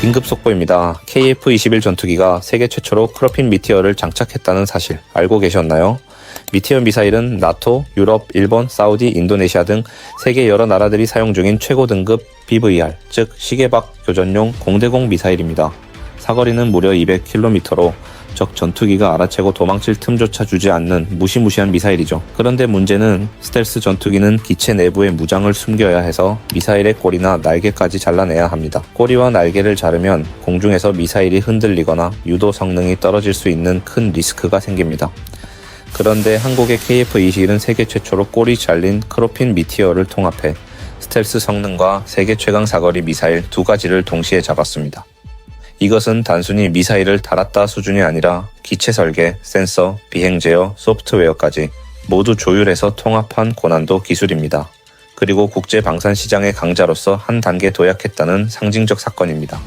긴급 속보입니다. KF-21 전투기가 세계 최초로 크로핀 미티어를 장착했다는 사실 알고 계셨나요? 미티어 미사일은 나토, 유럽, 일본, 사우디, 인도네시아 등 세계 여러 나라들이 사용 중인 최고 등급 BVR, 즉 시계박 교전용 공대공 미사일입니다. 사거리는 무려 200km로 적 전투기가 알아채고 도망칠 틈조차 주지 않는 무시무시한 미사일이죠. 그런데 문제는 스텔스 전투기는 기체 내부에 무장을 숨겨야 해서 미사일의 꼬리나 날개까지 잘라내야 합니다. 꼬리와 날개를 자르면 공중에서 미사일이 흔들리거나 유도 성능이 떨어질 수 있는 큰 리스크가 생깁니다. 그런데 한국의 KF-21은 세계 최초로 꼬리 잘린 크로핀 미티어를 통합해 스텔스 성능과 세계 최강 사거리 미사일 두 가지를 동시에 잡았습니다. 이것은 단순히 미사일을 달았다 수준이 아니라 기체 설계, 센서, 비행 제어, 소프트웨어까지 모두 조율해서 통합한 고난도 기술입니다. 그리고 국제 방산 시장의 강자로서 한 단계 도약했다는 상징적 사건입니다.